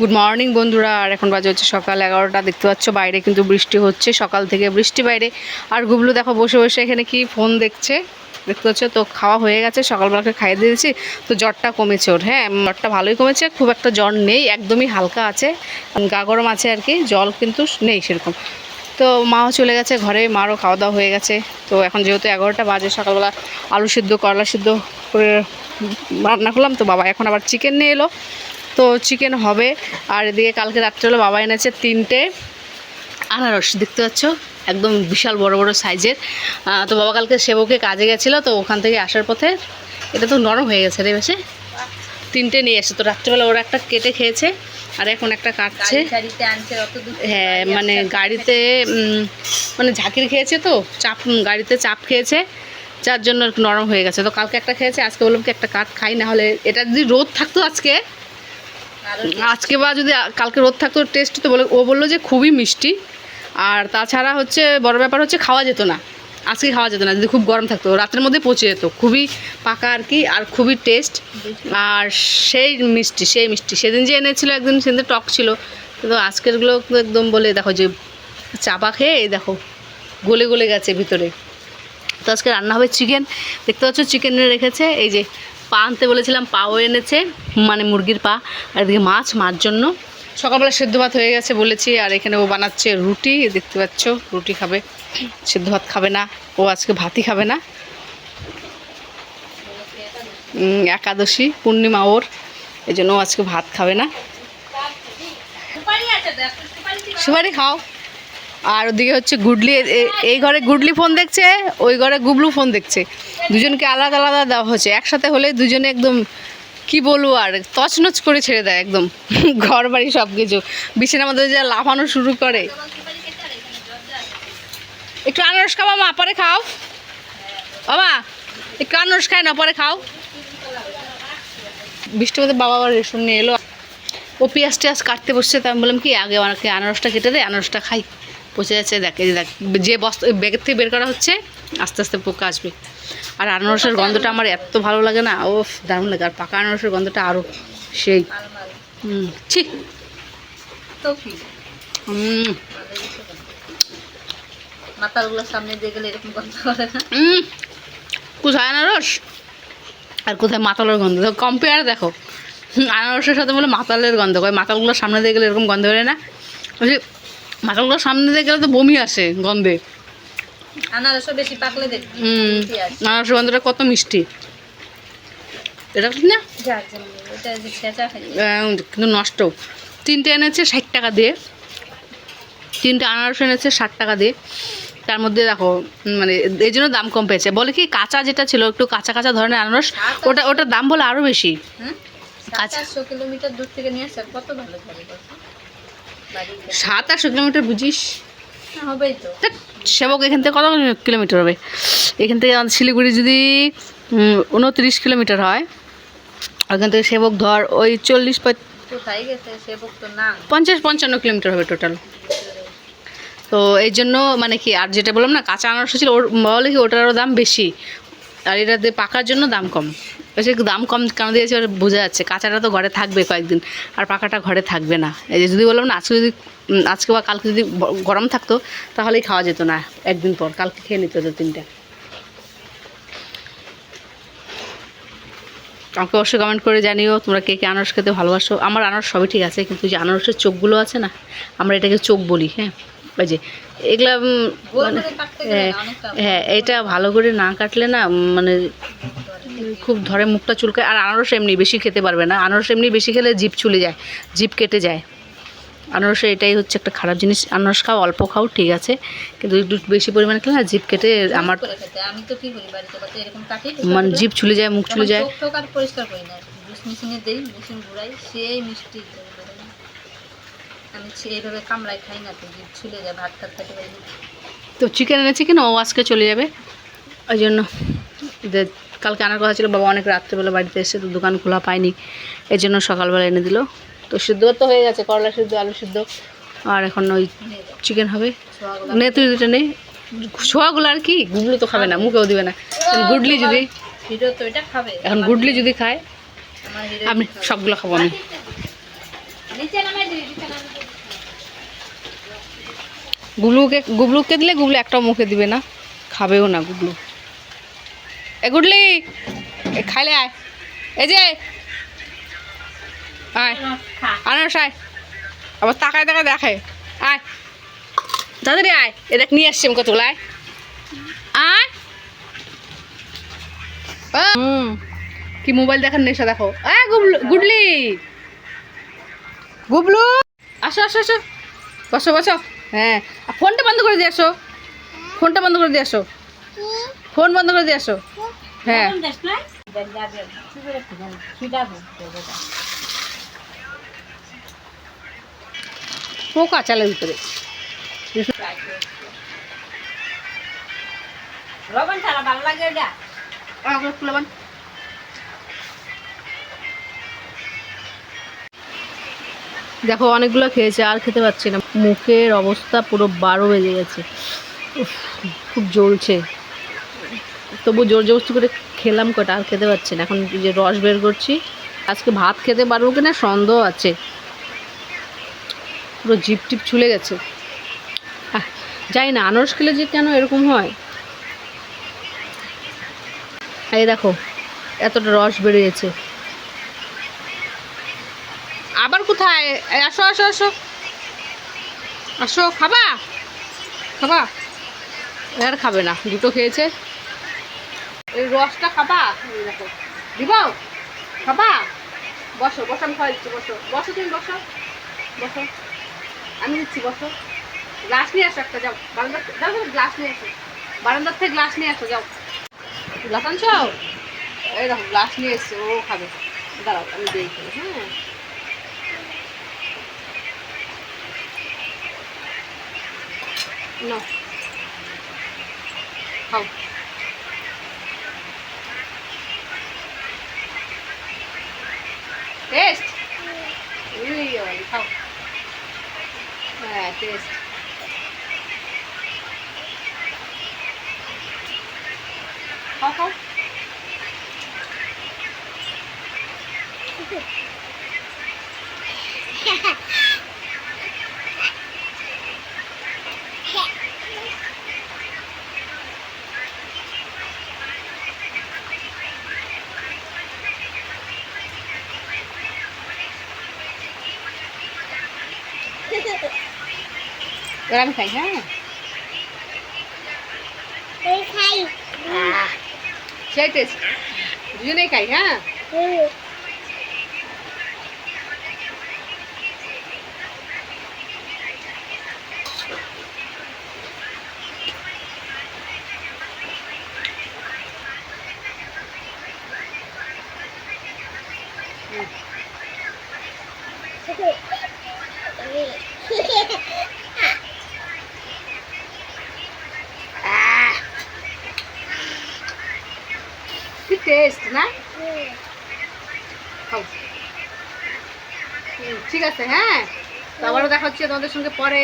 Good morning বন্ধুরা। আর এখন বাজে হচ্ছে সকাল এগারোটা। দেখতে পাচ্ছ, বাইরে কিন্তু বৃষ্টি হচ্ছে। সকাল থেকে বৃষ্টি বাইরে। আর গুবলু দেখো, বসে বসে এখানে কি ফোন দেখছে। দেখতে পাচ্ছ, তো খাওয়া হয়ে গেছে। সকালবেলাকে খাইয়ে দিয়েছি। তো জ্বরটা কমেছে ওর। হ্যাঁ জ্বরটা ভালোই কমেছে। খুব একটা জ্বর নেই, একদমই হালকা আছে। গা গরম আছে আর কি, জল কিন্তু নেই সেরকম। তো মাও চলে গেছে ঘরে, মারও খাওয়া দাওয়া হয়ে গেছে। তো এখন যেহেতু এগারোটা বাজে, সকালবেলা আলু সিদ্ধ, করলা সিদ্ধ করে রান্না করলাম। তো বাবা এখন আবার চিকেন নিয়ে এলো। তো চিকেন হবে। আর এদিকে কালকে রাত্রেবেলা বাবা এনেছে তিনটে আনারস, দেখতে পাচ্ছ? একদম বিশাল বড় বড় সাইজের। তো বাবা কালকে সেবকে কাজে গেছিল, তো ওখান থেকে আসার পথে এটা তো নরম হয়ে গেছে রে বেশি। তিনটে নিয়ে এসে তো রাত্রেবেলা ওরা একটা কেটে খেয়েছে, আর এখন একটা কাটছে। হ্যাঁ মানে গাড়িতে মানে ঝাঁকির খেয়েছে তো, চাপ গাড়িতে চাপ খেয়েছে, যার জন্য নরম হয়ে গেছে। তো কালকে একটা খেয়েছে, আজকে বললাম কি একটা কাঠ খাই, না হলে এটা যদি রোদ থাকতো আজকে আজকে বা যদি কালকে রোদ থাকতো টেস্ট তো বলে ও বলল যে খুবই মিষ্টি। আর তাছাড়া হচ্ছে বড় ব্যাপার হচ্ছে খাওয়া যেত না। আজকে খাওয়া যেত না, যদি খুব গরম থাকতো। রাতের মধ্যে পচে যেত। খুবই পাকা আর কি, আর খুবই টেস্ট আর সেই মিষ্টি সেই মিষ্টি। সেদিন যে এনেছিল একদিন, সেদিন টক ছিল। কিন্তু আজকেরগুলো একদম বলে দেখো যে চাপা খেয়ে, এই দেখো, গলে গলে গেছে ভিতরে। তো আজকে রান্না হবে চিকেন। দেখতে পাচ্ছ, চিকেন রেখেছে। এই যে পা আনতে বলেছিলাম, পাও এনেছে মানে মুরগির পা। আর এদিকে মাছ, মার জন্য। সকালবেলা সেদ্ধ ভাত হয়ে গেছে বলেছি, আর এখানে ও বানাচ্ছে রুটি। দেখতে পাচ্ছ, রুটি খাবে, সেদ্ধ ভাত খাবে না, ও আজকে ভাতই খাবে না। একাদশী, পূর্ণিমা ওর, এই জন্য আজকে ভাত খাবে না। সুপারি খাও। আর ওদিকে হচ্ছে গুডলি এই ঘরে গুডলি ফোন দেখছে, ওই ঘরে গুবলু ফোন দেখছে। দুজনকে আলাদা আলাদা দেওয়া হচ্ছে। একসাথে হলে দুজনে একদম, কি বলব আর, তছনছ করে ছেড়ে দেয় একদম। ঘর বাড়ি সব কিছু বিছানার মধ্যে যা লাফানো শুরু করে। একটু আনারস খাও মা, পরে খাও। বাবা, একটু আনারস খায় না, পরে খাও। বৃষ্টির মধ্যে বাবা আবার রেশন নিয়ে এলো। ও পেঁয়াজ টেয়াজ কাটতে বসছে, তা আমি বললাম কি, আগে আমাকে আনারসটা কেটে দে, আনারসটা খাই। পচে যাচ্ছে দেখ দেখ যে বস্তা ব্যাগের থেকে বের করা হচ্ছে আস্তে আস্তে পোকা আসবে। আর আনারসের গন্ধটা আমার এত ভালো লাগে না ও দারুণ লাগে। আর পাকা আনারসের গন্ধটা আরও সেই। হুম ছি। তো কি? হুম। মাথাগুলো সামনে দিয়ে গেলে এরকম গন্ধ করে না? কোথায় আনারস? আর কোথায় মাতালের গন্ধ? দেখো কম্পেয়ার দেখো। আনারসের সাথে বলে মাতালের গন্ধ কয় মাতালগুলোর সামনে দিয়ে গেলে এরকম গন্ধ বেরোয় না? বলছি সামনে দিয়ে গেলে তো বমি আসে গন্ধে। আনারসও বেশি পাকলে হুম উল্টি গন্ধটা কত মিষ্টি। এটা না? যাক যেমন, এটা যে ছেঁচা খাই আহ, কিন্তু নষ্ট। তিনটে এনেছে ষাট টাকা দিয়ে। তিনটে আনারস এনেছে ষাট টাকা দিয়ে। তার মধ্যে দেখো মানে এই জন্য দাম কম পেয়েছে। বলে কি কাঁচা যেটা ছিল একটু কাঁচা কাঁচা ধরনের আনারস ওটা ওটার দাম বলে আরও বেশি। আচ্ছা। কিলোমিটার দূর থেকে নিয়ে আসছে কত ভালো হবে সাত আটশো কিলোমিটার বুঝিস? হ্যাঁ, হবেই তো। সেবক এখান থেকে কত কিলোমিটার হবে? এখান থেকে শিলিগুড়ি যদি উনত্রিশ কিলোমিটার হয় ওখান থেকে সেবক ধর ওই চল্লিশ পঁয়- সেবক তো না। পঞ্চাশ পঞ্চান্ন কিলোমিটার হবে টোটাল তো এই জন্য মানে কি আর যেটা বললাম না কাঁচা আনারস ছিল ওর বলে কি ওটারও দাম বেশি। আর এটা দিয়ে পাকার জন্য দাম কম। সে দাম কম কেন দিয়েছে ওটা বোঝা যাচ্ছে। কাঁচাটা তো ঘরে থাকবে কয়েকদিন আর পাকাটা ঘরে থাকবে না। এই যে যদি বললাম না আজকে যদি আজকে বা কালকে যদি গরম থাকতো তাহলেই খাওয়া যেত না একদিন পর। কালকে খেয়ে নিত দু তিনটা। আমাকে অবশ্যই কমেন্ট করে জানিও তোমরা কে কে আনারস খেতে ভালোবাসো। আমার আনারস সবই ঠিক আছে কিন্তু যে আনারসের চোখগুলো আছে না আমরা এটাকে চোখ বলি হ্যাঁ? ওই যে এগুলা মানে হ্যাঁ হ্যাঁ এটা ভালো করে না কাটলে না মানে খুব ধরে মুখটা চুলকায় আর আনারস এমনি বেশি খেতে পারবে না। আনারস এমনি বেশি খেলে জিভ চুলে যায় জিভ কেটে যায়। আনারসে এটাই হচ্ছে একটা খারাপ জিনিস। আনারস খাও অল্প খাও ঠিক আছে। কিন্তু একটু বেশি পরিমাণে খেলে না জিভ কেটে আমার আমি তো কি করি বাড়িতে বাড়িতে এরকম কাটি মানে জিভ চুলে যায় মুখ চুলে যায়। পরিষ্কার করি না জুস মেশিনে দেই মেশিন ঘুরাই সেই মিষ্টি। আমি এইভাবে কামড়াই খাই না তো জিভ ছুলে যায় ভাত খেতে পারি তো চিকেন এনেছি কিনা? ও আজকে চলে যাবে। ওই জন্য কালকে আনার কথা ছিল, বাবা অনেক রাত্রেবেলা বাড়িতে এসে তো দোকান খোলা পায়নি এই জন্য সকালবেলা এনে দিল। তো সিদ্ধ তো হয়ে গেছে, করলা সিদ্ধ, আলু সিদ্ধ, আর এখন ওই চিকেন হবে। নে তুই দুটো নে ছোঁয়াগুলো আর কি গুগলো তো খাবে না, মুখেও দিবে না। গুডলি যদি এখন গুডলি যদি খায়, আমি সবগুলো খাব আমি। গুবলুকে গুবলুকে দিলে গুবলু একটাও মুখে দিবে না, খাবেও না গুবলু এ গুডলি খাইলে আয়। এই যে, আয়। আনারস আয়। আবার তাকায় তাকায় দেখে। আয়। তাড়াতাড়ি আয়। এ দেখ, নিয়ে আসছি আমি কতগুলো, আয়। কি মোবাইল দেখার নেশা, দেখো। গুবলু, গুডলি। গুবলু। আসো আসো আসো। বসো বসো। হ্যাঁ। ফোনটা বন্ধ করে দিয়ে আসো। ফোনটা বন্ধ করে দিয়ে আসো। ফোন বন্ধ করে দিয়ে আসো। হ্যাঁ। পোকা চালের ভিতরে। রবন ছাড়া ভালো লাগে ওটা দেখো অনেকগুলো খেয়েছে আর খেতে পাচ্ছি না। মুখের অবস্থা পুরো বারো বেজে গেছে। উফ, খুব জ্বলছে। তবু জোর জবরদস্তি করে খেলাম কটা, আর খেতে পাচ্ছি না। এখন যে রস বের করছি, আজকে ভাত খেতে পারব কিনা সন্দেহ আছে। পুরো জিপ টিপ ছুলে গেছে। জানি না, আনারস খেলে যে কেন এরকম হয়। এই দেখো, এতটা রস বেরিয়েছে। আবার কোথায়? আসো আসো আসো। আসো, খাবা? খাবা? আর খাবে না, দুটো খেয়েছে। এই রসটা খাবা? দেখো। দিব? খাবা? বসো বসো, আমি খাওয়া দিচ্ছি, বসো। বসো তুমি, বসো। বসো। আমি দিচ্ছি, বসো। গ্লাস নিয়ে আসো একটা, যাও। বারান্দার যাও গ্লাস নিয়ে আসো। বারান্দার থেকে গ্লাস নিয়ে আসো, যাও। গ্লাস আনছো? এই দেখো, গ্লাস নিয়ে এসছে, ও খাবে। দাঁড়াও, আমি দিই হ্যাঁ। No. খাও। টেস্ট উই বাবারে, খাও হ্যাঁ টেস্ট খাও খাও এবার আমি খাই হ্যাঁ আহ, সেই টেস্ট দুজনেই খাই হ্যাঁ আহ, কি টেস্ট না? ঠিক আছে হ্যাঁ? তো আবারও দেখা হচ্ছে তোমাদের সঙ্গে পরে।